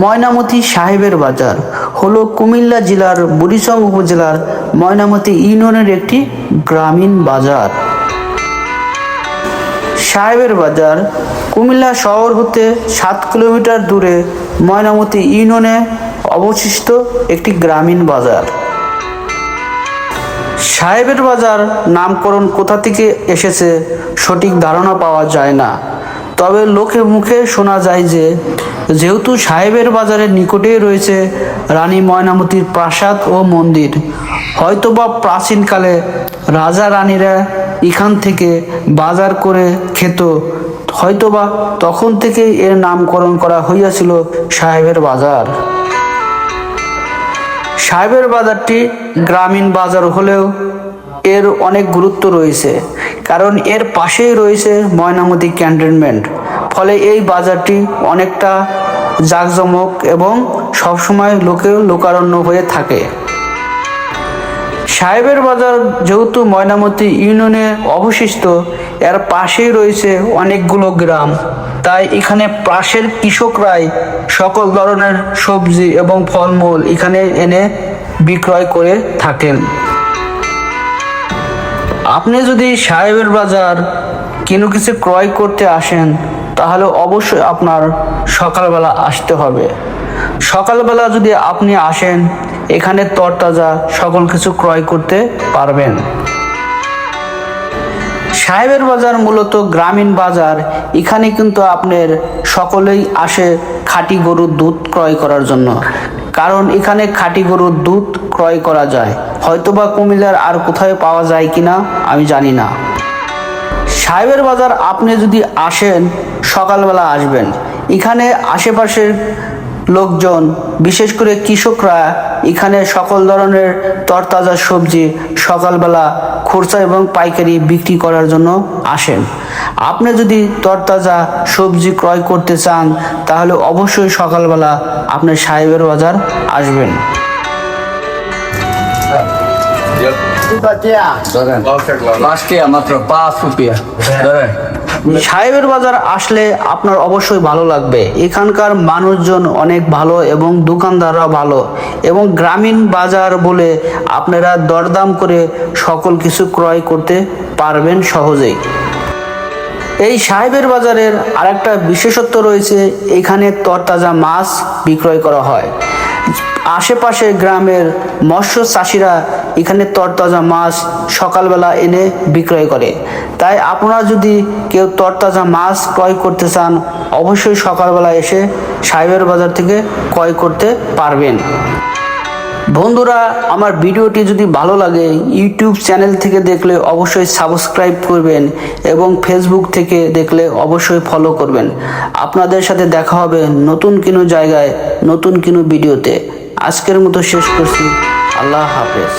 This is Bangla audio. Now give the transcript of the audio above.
ময়নামতি সাহেবের বাজার হলো কুমিল্লা জেলার বুড়িচং উপজেলার ময়নামতি ইউনিয়নের একটি গ্রামীণ বাজার। সাহেবের বাজার কুমিল্লা শহর হতে সাত কিলোমিটার দূরে ময়নামতি ইউনিয়নে অবশিষ্ট একটি গ্রামীণ বাজার। সাহেবের বাজার নামকরণ কোথা থেকে এসেছে সঠিক ধারণা পাওয়া যায় না। তবে লোকে মুখে শোনা যায় যে, যেহেতু সাহেবের বাজারের নিকটেই রয়েছে রানী ময়নামতির প্রাসাদ ও মন্দির, হয়তোবা প্রাচীনকালে রাজা রানীরা এখান থেকে বাজার করে খেত। হয়তোবা তখন থেকেই এর নামকরণ করা হইয়াছিল সাহেবের বাজার। সাহেবের বাজারটি গ্রামীণ বাজার হলেও এর অনেক গুরুত্ব রয়েছে, কারণ এর পাশেই রয়েছে ময়নামতি ক্যান্টনমেন্ট। ফলে এই বাজারটি অনেকটা জাঁকজমক এবং সবসময় লোকে লোকারণ্য হয়ে থাকে। সাহেবের বাজার যেহেতু ময়নামতি ইউনিয়নে অবশিষ্ট, এর পাশেই রয়েছে অনেকগুলো গ্রাম। তাই এখানে পাশের কৃষকরাই সকল ধরনের সবজি এবং ফলমূল এখানে এনে বিক্রয় করে থাকেন। আপনি যদি সাহেবের বাজার কোনো কিছু ক্রয় করতে আসেন, তাহলে অবশ্যই আপনার সকালবেলা আসতে হবে। সকালবেলা যদি আপনি আসেন, এখানে তরতাজা সকল কিছু ক্রয় করতে পারবেন। সাহেবের বাজার মূলত গ্রামীণ বাজার। এখানে কিন্তু আপনার সকলেই আসে খাঁটি গরুর দুধ ক্রয় করার জন্য। কারণ এখানে খাঁটি গরুর দুধ ক্রয় করা যায়। হয়তোবা কুমিল্লার আর কোথায় পাওয়া যায় কিনা আমি জানি না। সাহেবের বাজার আপনি যদি আসেন, সকালবেলা আসবেন। এখানে আশেপাশের লোকজন, বিশেষ করে কৃষকরা, এখানে সকল ধরনের তরতাজা সবজি সকালবেলা খুরসা এবং পাইকারি বিক্রি করার জন্য আসেন। আপনি যদি তরতাজা সবজি ক্রয় করতে চান, তাহলে অবশ্যই সকালবেলা আপনার সাহেবের বাজার আসবেন। পাঁচটি মাত্র পাঁচ রুপিয়া। ধরেন। সাহেবের বাজার আসলে আপনার অবশ্যই ভালো লাগবে। এখানকার মানুষজন অনেক ভালো এবং দোকানদাররা ভালো এবং গ্রামীণ বাজার বলে আপনারা দরদাম করে সকল কিছু ক্রয় করতে পারবেন সহজেই। এই সাহেবের বাজারের আরেকটা বিশেষত্ব রয়েছে এখানে তরতাজা মাছ বিক্রয় করা হয়। আশেপাশে গ্রামের মৎস্য চাষিরা এখানে তরতাজা মাছ সকালবেলা এনে বিক্রয় করে। তাই আপনারা যদি কেউ তরতাজা মাছ ক্রয় করতে চান, অবশ্যই সকালবেলা এসে সাহেবের বাজার থেকে ক্রয় করতে পারবেন। বন্ধুরা, আমার ভিডিওটি যদি ভালো লাগে, ইউটিউব চ্যানেল থেকে দেখলে অবশ্যই সাবস্ক্রাইব করবেন এবং ফেসবুক থেকে দেখলে অবশ্যই ফলো করবেন। আপনাদের সাথে দেখা হবে নতুন কোনো জায়গায়, নতুন কোনো ভিডিওতে। আজকের মতো শেষ করছি। আল্লাহ হাফেজ।